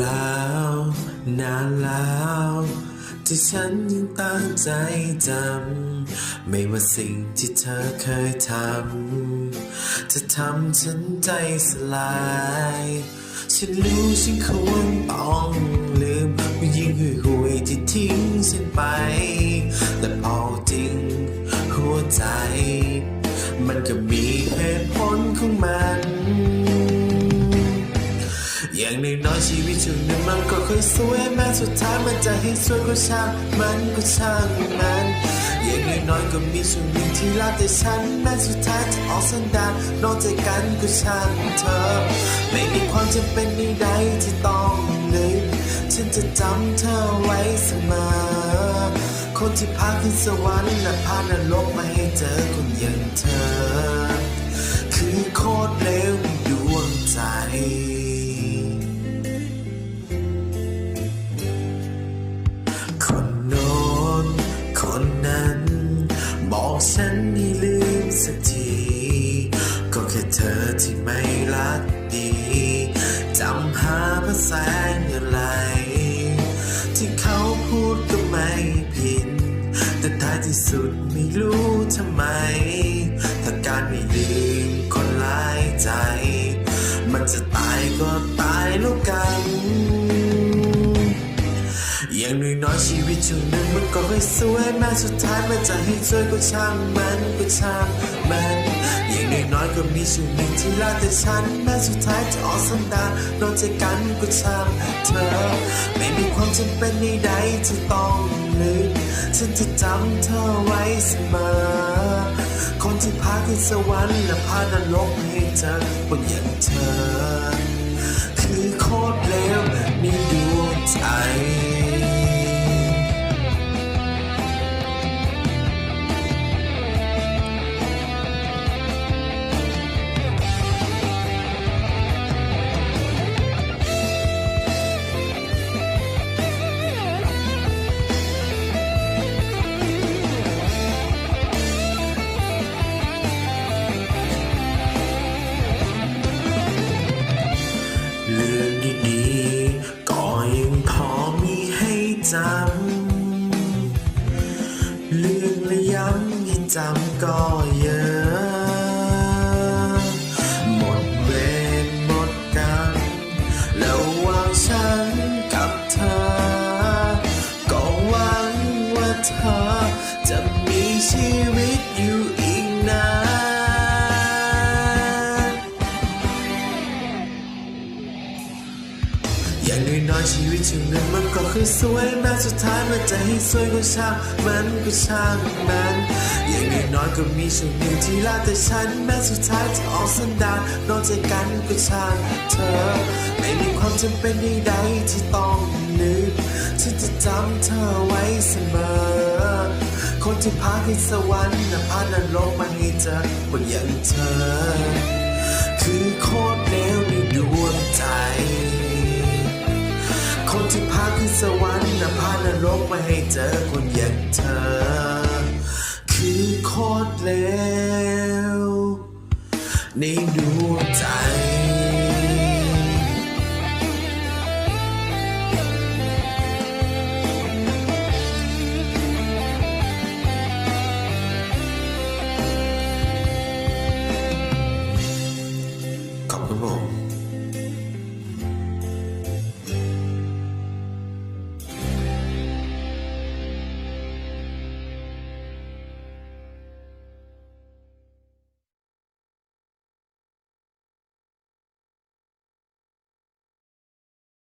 ล่านานแล้วที่ฉันยังตั้งใจจำไม่ว่าสิ่งที่เธอเคยทำจะทำฉันใจสลาย ฉันรู้ฉันควรต้องลืมผู้หญิงห่วยห่วยที่ทิ้งฉันไป แต่พอจริงหัวใจ มันก็มีเหตุผลของมัน น้อยชีวิตช่วงหนึ่งมันก็เคยสวยแม้สุดท้ายมันจะให้สวยก็ช่างมันก็ช่างมันอย่างน้อยก็มีช่วงหนึ่งที่รักแต่ฉันแม้สุดท้ายจะออกสันดานนอกใจกันก็ช่างเธอ ไม่มีความจำเป็นใดๆที่ต้องลืมฉันจะจำเธอไว้เสมอคนที่พาขึ้นสวรรค์และพานรกมา อที่ไม่รักดีจำหาภาษาอะไร ที่เขาพูดก็ไม่ผิด แต่ท้ายที่สุดไม่รู้ทำไม ถ้าการไม่ลืมคนหลายใจ มันจะตายก็ตายแล้วกันอย่างน้อยๆชีวิตช่วงหนึ่งมันก็เคยสวยแม้สุดท้ายมันจะให้สวยก็ช่างมันก็ช่างมัน อย่างน้อยๆก็มีช่วงหนึ่งที่รักแต่ฉัน แม้สุดท้ายจะออกสันดานนอกใจกันก็ช่างเธอ ไม่มีความจำเป็นใดๆที่ต้องลืมฉันจะจำเธอไว้เสมอ คนที่พาขึ้นสวรรค์และพานรกให้เจอคนอย่างเธอ คือโคตรเลวในดวงใจ ดีๆ ก็ยังพอมีให้จำเรื่องระย้ำให้จำก็เยอะ หมดเวรหมดกรรมแล้ววางฉันกับเธอ ก็หวังว่าเธอาชีวิตช่วงหนึ่งมันก็เคยสวยแม้สุดท้ายมันจะให้สวยก็ช่างมันก็ช่างมันอย่างน้อยก็มีช่วงหนึ่งที่รักแต่ฉันแม้สุดท้ายจะออกสันดานนอกใจกันก็ช่างเธอ ไม่มีความจำเป็นใดๆที่ต้องลืมฉันจะจำเธอไว้เสมอ คนที่พาขึ้นสวรรค์และพานรกมาให้เจอคนอย่างเธอ คือโคตรเลวในดวงใจ พาขึ้นสวรรค์นพานรกมาให้เจอคนอย่างเธอ คือโคตรเลวในดวงใจ